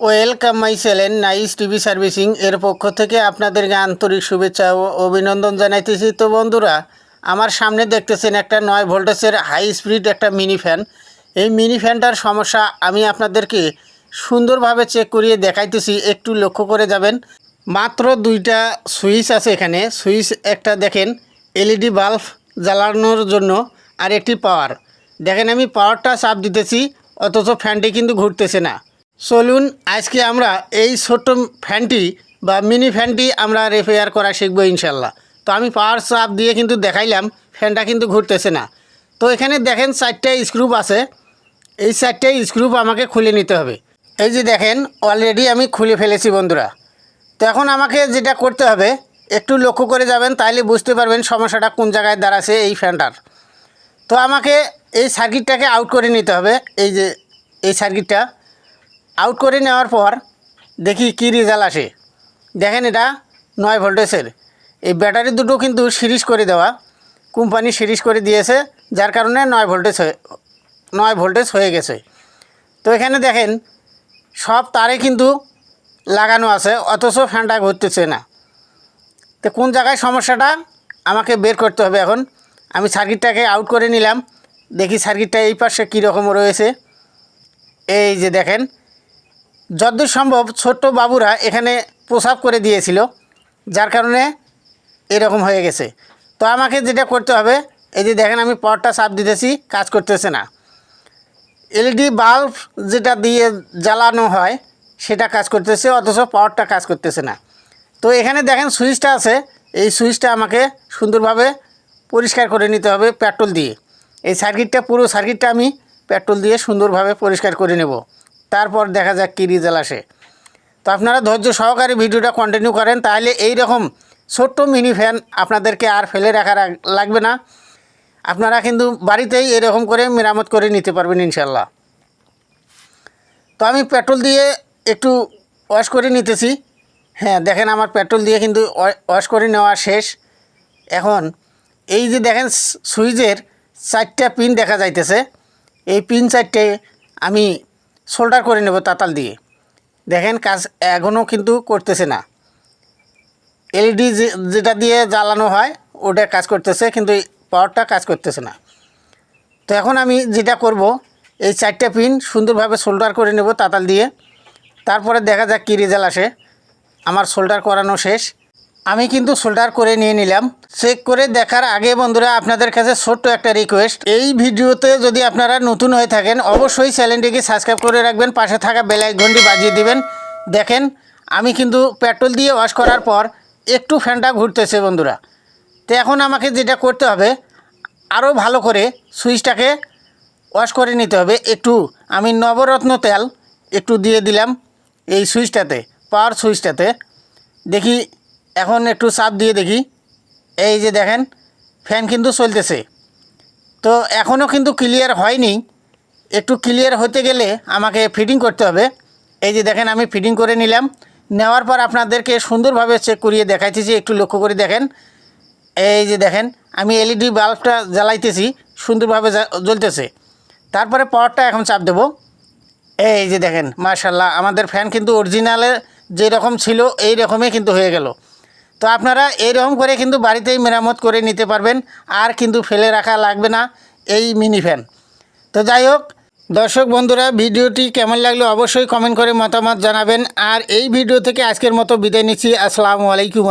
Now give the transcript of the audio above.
Welcome my channel nice TV servicing এর পক্ষ থেকে আপনাদেরকে আন্তরিক শুভেচ্ছা ও অভিনন্দন জানাইতেছি। তো বন্ধুরা, আমার সামনে দেখতেছেন একটা নয় ভোল্টেজের হাই স্পিড একটা মিনি ফ্যান এই মিনি ফ্যানটার সমস্যা আমি আপনাদেরকে সুন্দরভাবে চেক করিয়ে দেখাইতেছি, একটু লক্ষ্য করে যাবেন। মাত্র দুইটা সুইচ আছে এখানে। সুইচ একটা দেখেন এলইডি বাল্ব জ্বালানোর জন্য আর একটি পাওয়ার দেখেন আমি পাওয়ারটা চাপ দিতেছি, অথচ ফ্যানটি কিন্তু ঘুরতেছে না। চলুন আজকে আমরা এই ছোট্ট ফ্যানটি বা মিনি ফ্যানটি আমরা রিপেয়ার করা শিখব ইনশাল্লাহ। তো আমি পাওয়ার চাপ দিয়ে কিন্তু দেখাইলাম, ফ্যানটা কিন্তু ঘুরতেছে না। তো এখানে দেখেন চারটে স্ক্রুপ আছে। এই চারটে স্ক্রুপ আমাকে খুলে নিতে হবে। এই যে দেখেন অলরেডি আমি খুলে ফেলেছি বন্ধুরা। তো এখন আমাকে যেটা করতে হবে, একটু লক্ষ্য করে যাবেন তাহলে বুঝতে পারবেন সমস্যাটা কোন জায়গায় দাঁড়াছে এই ফ্যানটার। তো আমাকে এই সার্কিটটাকে আউট করে নিতে হবে। এই যে, এই সার্কিটটা আউট করে নেওয়ার পর দেখি কী রেজাল্ট আসে। দেখেন এটা নয় ভোল্টেজের এই ব্যাটারি দুটো কিন্তু সিরিজ করে দেওয়া। কোম্পানি সিরিজ করে দিয়েছে, যার কারণে নয় ভোল্টেজ হয়ে নয় ভোল্টেজ হয়ে গেছে। তো এখানে দেখেন, সব তারে কিন্তু লাগানো আছে, অথচ ফ্যানটা ঘুরতেছে না। তো কোন জায়গায় সমস্যাটা? আমাকে বের করতে হবে এখন। আমি সার্কিটটাকে আউট করে নিলাম। দেখি সার্কিটটা এই পাশে কীরকম রয়েছে। এই যে দেখেন যতদূর সম্ভব ছোট্ট বাবুরা এখানে প্রসাব করে দিয়েছিল, যার কারণে এরকম হয়ে গেছে। তো আমাকে যেটা করতে হবে, এই যে দেখেন আমি পাওয়ারটা চাপ দিতেছি, কাজ করতেছে না। এলইডি বাল্ব যেটা দিয়ে জ্বালানো হয়, সেটা কাজ করতেছে, অথচ পাওয়ারটা কাজ করতেছে না। তো এখানে দেখেন সুইচটা আছে, এই সুইচটা আমাকে সুন্দরভাবে পরিষ্কার করে নিতে হবে পেট্রোল দিয়ে। এই সার্কিটটা, পুরো সার্কিটটা আমি পেট্রোল দিয়ে সুন্দরভাবে পরিষ্কার করে নেব। তারপর দেখা যাক কী রেজাল্ট আসে। তো আপনারা ধৈর্য সহকারে ভিডিওটা কন্টিনিউ করেন, তাহলে এই রকম ছোট্ট মিনি ফ্যান আপনাদেরকে আর ফেলে রাখা লাগবে না। আপনারা কিন্তু বাড়িতেই এরকম করে মেরামত করে নিতে পারবেন ইনশাল্লাহ তো আমি পেট্রোল দিয়ে একটু ওয়াশ করে নিতেছি। হ্যাঁ দেখেন আমার পেট্রোল দিয়ে কিন্তু ওয়া- ওয়াশ করে নেওয়া শেষ। এখন এই যে দেখেন সুইচের চারটা পিন দেখা যাইতেছে। এই পিন চারটে আমি সোল্ডার করে নেব তাতাল দিয়ে। দেখেন কাজ এখনও কিন্তু করতেছে না। এলইডি যেটা দিয়ে জ্বালানো হয়, ওটা কাজ করতেছে, কিন্তু পাওয়ারটা কাজ করতেছে না। তো এখন আমি যেটা করব, এই চারটে পিন সুন্দরভাবে সোল্ডার করে নেব তাতাল দিয়ে। তারপরে দেখা যাক কী রেজাল্ট আসে। আমার সোল্ডার করানো শেষ। আমি কিন্তু সোল্ডার করে নিয়ে নিলাম। চেক করে দেখার আগে বন্ধুরা আপনাদের কাছে ছোট্ট একটা রিকোয়েস্ট এই ভিডিওতে যদি আপনারা নতুন হয়ে থাকেন, অবশ্যই চ্যানেলটিকে সাবস্ক্রাইব করে রাখবেন, পাশে থাকা বেল আইকনটি বাজিয়ে দিবেন। দেখেন, আমি কিন্তু পেট্রোল দিয়ে ওয়াশ করার পর একটু ফ্যানটা ঘুরতেছে বন্ধুরা। তো এখন আমাকে যেটা করতে হবে আরও ভালো করে সুইচটাকে ওয়াশ করে নিতে হবে। একটু, আমি নবরত্ন তেল একটু দিয়ে দিলাম এই সুইচটাতে পাওয়ার সুইচটাতে। দেখি এখন একটু চাপ দিয়ে দেখি। এই যে দেখেন, ফ্যান কিন্তু চলতেছে। তো এখনও কিন্তু ক্লিয়ার হয়নি। একটু ক্লিয়ার হতে গেলে আমাকে ফিটিং করতে হবে। এই যে দেখেন, আমি ফিটিং করে নিলাম। নেওয়ার পর আপনাদেরকে সুন্দরভাবে চেক করিয়ে দেখাইতেছি একটু লক্ষ্য করে দেখেন। এই যে দেখেন, আমি এলইডি বাল্বটা জ্বালাইতেছি, সুন্দরভাবে জ্বা- জ্বলতেছে। তারপরে পাওয়ারটা এখন চাপ দেবো। এই যে দেখেন মার্শাল্লাহ আমাদের ফ্যান কিন্তু অরিজিনালে যেরকম ছিল এই রকমই কিন্তু হয়ে গেল। তো আপনারা এরকম করে কিন্তু বাড়িতেই মেরামত করে নিতে পারবেন, আর কিন্তু ফেলে রাখা লাগবে না এই মিনি ফ্যান তো যাই হোক, দর্শক বন্ধুরা, ভিডিওটি কেমন লাগল অবশ্যই কমেন্ট করে মতামত জানাবেন, আর এই ভিডিও থেকে আজকের মতো বিদায় নিচ্ছি আসসালামু আলাইকুম।